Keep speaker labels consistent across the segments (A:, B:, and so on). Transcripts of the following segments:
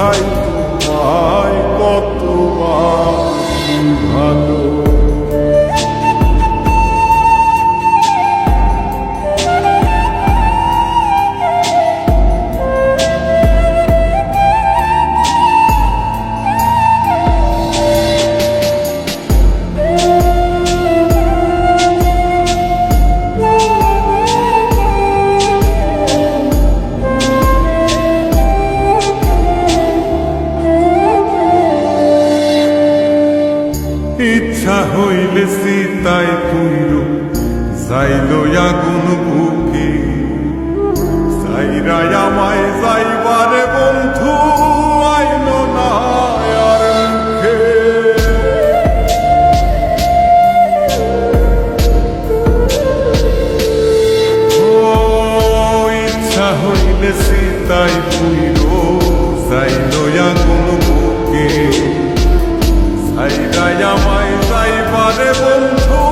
A: বুঝাই ইচ্ছা হইলে সীতায় পুইর, যাইল আগুন বুকে। সাইরা আমায় যাইবারে বন্ধু, আইল না হইলে সীতায় পুইর, যাইল আগুন বুকে। সাইরাই আমায় যাইবারে বন্ধু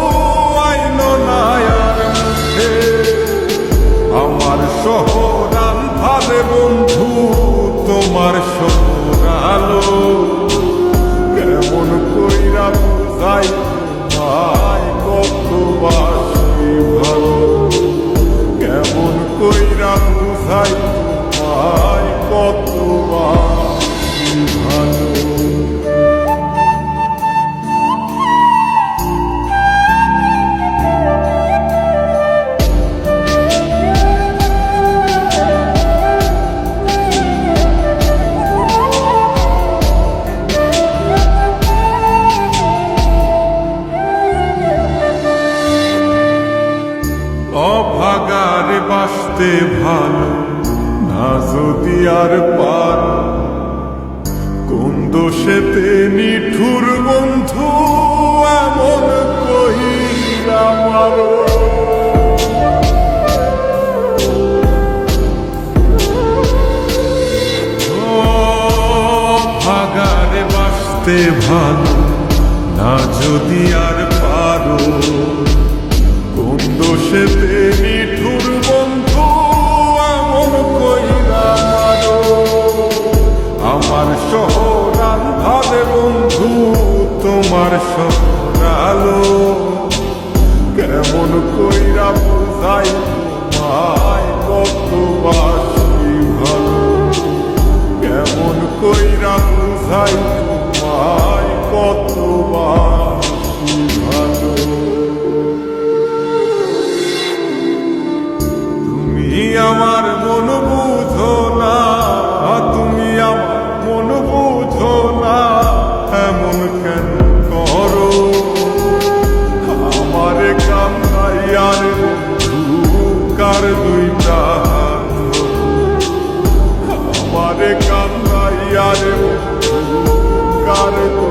A: আইন নায়ার মুখে আমার শহর আন্ধারে তোমার শহর আলো কেমন কইরা বুঝাই বাসতে ভালো, না যদি আর পার। কোন দোষেতে নিঠুর বন্ধু এমন কহিলা মারো ভাগারে বাসতে ভালো, না যদি আর পারো। শহর আন্ধারে বন্ধু, তোমার আলো। কেমন কইরা বুঝাই তোমায় কত বাসি ভালো। কেমন কইরা বুঝাই তোমায় কত বাসি ভালো। তুমি আমার মন ধরো। আমার কান্দাইয়ার বন্ধু কার দুইটা